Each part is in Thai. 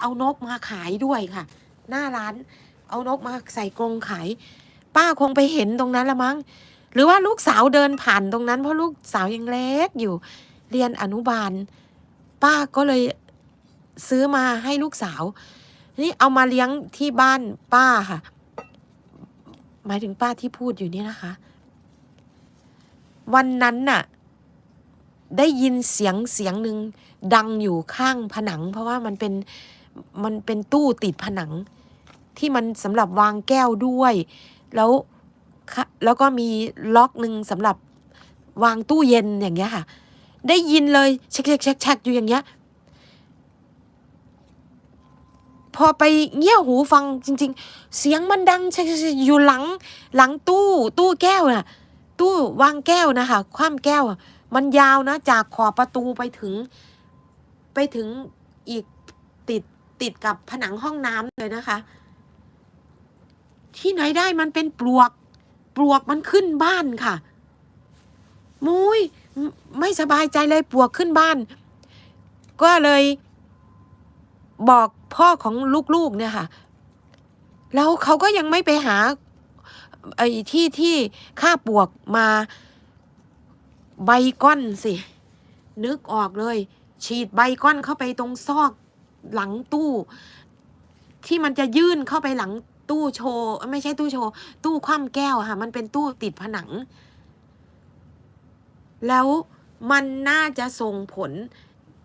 เอานกมาขายด้วยค่ะ หน้าร้าน เอานกมาใส่กรงขาย ป้าคงไปเห็นตรงนั้นละมั้ง หรือว่าลูกสาวเดินผ่านตรงนั้นเพราะลูกสาวยังเล็กอยู่ เรียนอนุบาล ป้าก็เลยซื้อมาให้ลูกสาว นี่เอามาเลี้ยงที่บ้านป้าค่ะ หมายถึงป้าที่พูดอยู่นี่นะคะ วันนั้นน่ะได้ยินเสียงเสียงหนึ่งดังอยู่ข้างผนัง เพราะว่ามันเป็น มันเป็นตู้ติดผนัง ที่มันสำหรับวางแก้วด้วย แล้วแล้วก็มีล็อกหนึ่งสำหรับวางตู้เย็นอย่างเงี้ยค่ะ ได้ยินเลยแชกแชกแชกแชกอยู่อย่างเงี้ย พอไปเงี่ยหูฟังจริง ๆ เสียงมันดังแชกแชกอยู่หลัง หลังตู้ ตู้แก้วน่ะ ตู้วางแก้วนะคะคว่ำแก้ว มันยาวนะ จากขอบประตูไปถึง ไปถึงอีกติด ติดกับผนังห้องน้ำเลยนะคะ ที่ไหนได้มันเป็นปลวก ปลวกมันขึ้นบ้านค่ะ มุยไม่ไม่สบายใจเลยปลวกขึ้นบ้าน ก็เลยบอกพ่อของลูกๆเนี่ยค่ะ แล้วเขาก็ยังไม่ไปหาไอ้ที่ที่ฆ่าปลวกมาใบก้อนสิ นึกออกเลย ฉีดใบก้อนเข้าไปตรงซอก หลังตู้ ที่มันจะยื่นเข้าไปหลังตู้โชว์ไม่ใช่ตู้โชว์ตู้คว่ำแก้วค่ะ มันเป็นตู้ติดผนัง แล้วมันน่าจะส่งผล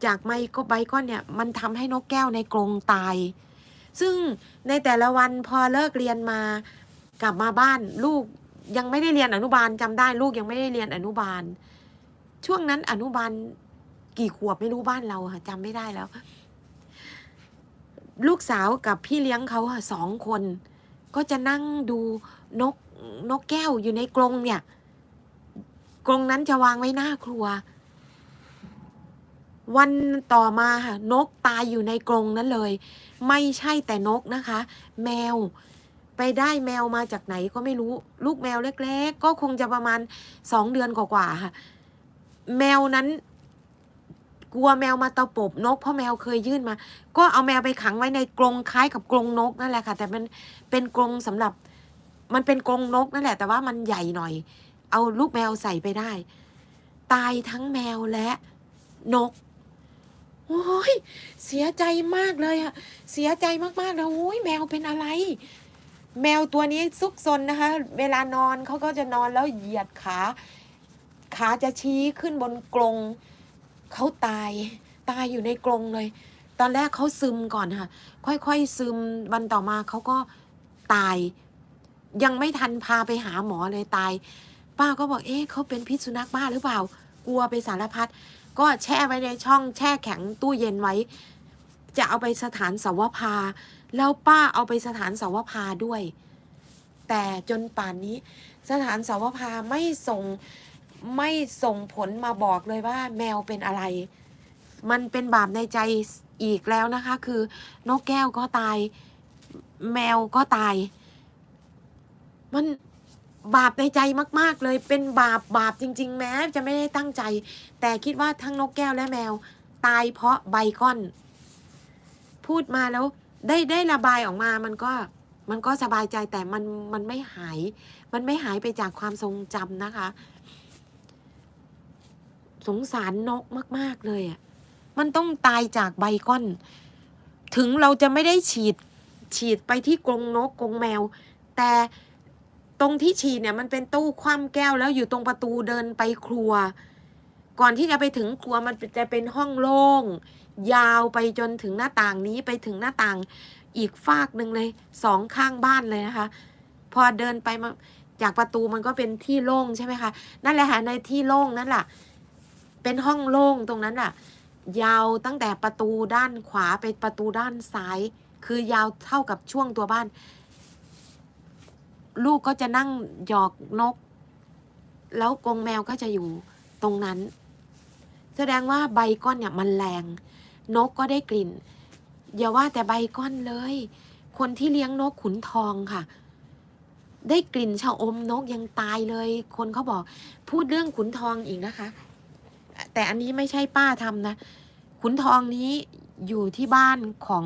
จากไมโครใบก้อนเนี่ย มันทำให้นกแก้วในกรงตาย ซึ่งในแต่ละวันพอเลิกเรียนมากลับมาบ้านลูกยังไม่ได้เรียนอนุบาลจำได้ลูกยังไม่ได้เรียนอนุบาล ช่วงนั้นอนุบาลกี่ขวบไม่รู้บ้านเราค่ะจำไม่ได้แล้ว ลูกสาวกับพี่เลี้ยงเขาสองคน ก็จะนั่งดูนกนกแก้วอยู่ในกรงเนี่ย กรงนั้นจะวางไว้หน้าครัว วันต่อมาค่ะนกตายอยู่ในกรงนั้นเลย ไม่ใช่แต่นกนะคะ แมวไปได้แมวมาจากไหนก็ไม่รู้ ลูกแมวเล็ก ๆ ก็คงจะประมาณสองเดือนกว่าๆค่ะ แมวนั้น กลัวแมวมาตะปบนกเพราะแมวเคยยื่นมา ก็เอาแมวไปขังไว้ในกรงคล้ายกับกรงนกนั่นแหละค่ะ แต่มันเป็นกรงสำหรับ มันเป็นกรงนกนั่นแหละ แต่ว่ามันใหญ่หน่อย เอาลูกแมวใส่ไปได้ ตายทั้งแมวและนกโอ้ยเสียใจมากเลยอะเสียใจมากๆนะโอ้ยแมวเป็นอะไร แมวตัวนี้ซุกซนนะคะ เวลานอนเขาก็จะนอนแล้วเหยียดขา ขาจะชี้ขึ้นบนกรง เขาตายตายอยู่ในกรงเลย ตอนแรกเขาซึมก่อนค่ะ ค่อยๆซึมวันต่อมาเขาก็ตาย ยังไม่ทันพาไปหาหมอเลยตาย ป้าก็บอกเอ๊ะเขาเป็นพิษสุนัขบ้าหรือเปล่ากลัวไปสารพัดก็แช่ไว้ในช่องแช่แข็งตู้เย็นไว้ จะเอาไปสถานสาวพา แล้วป้าเอาไปสถานสาวพาด้วย แต่จนป่านนี้สถานสาวพาไม่ส่ง ไม่ส่งผลมาบอกเลยว่า แมวเป็นอะไร มันเป็นบาปในใจอีกแล้วนะคะ คือนกแก้วก็ตาย แมวก็ตาย มันบาปในใจมาก ๆ เลยเป็นบาปบาปจริง ๆ แม้จะไม่ได้ตั้งใจ แต่คิดว่าทั้งนกแก้วและแมว ตายเพราะใบก้อน พูดมาแล้ว ได้ได้ระบายออกมามันก็มันก็สบายใจแต่มันมันไม่หาย มันไม่หายไปจากความทรงจำนะคะ สงสารนกมาก ๆ เลยอะ มันต้องตายจากใบก้อน ถึงเราจะไม่ได้ฉีด ฉีดไปที่กรงนกกรงแมว แต่ตรงที่ฉีดเนี่ยมันเป็นตู้คว่ำแก้วแล้วอยู่ตรงประตูเดินไปครัว ก่อนที่จะไปถึงครัวมันจะเป็นห้องโล่ง ยาวไปจนถึงหน้าต่างนี้ไปถึงหน้าต่างอีกฟากหนึ่งเลยสองข้างบ้านเลยนะคะ พอเดินไปมาจากประตูมันก็เป็นที่โล่งใช่ไหมคะ นั่นแหละค่ะในที่โล่งนั่นแหละ เป็นห้องโล่งตรงนั้นอะยาวตั้งแต่ประตูด้านขวาไปประตูด้านซ้าย คือยาวเท่ากับช่วงตัวบ้าน ลูกก็จะนั่งหยอกนก แล้วกรงแมวก็จะอยู่ตรงนั้น แสดงว่าใบก้อนเนี่ยมันแรง นกก็ได้กลิ่น อย่าว่าแต่ใบก้อนเลย คนที่เลี้ยงนกขุนทองค่ะ ได้กลิ่นชะอมนกยังตายเลย คนเขาบอกพูดเรื่องขุนทองอีกนะคะ แต่อันนี้ไม่ใช่ป้าทำนะ ขุนทองนี้อยู่ที่บ้านของ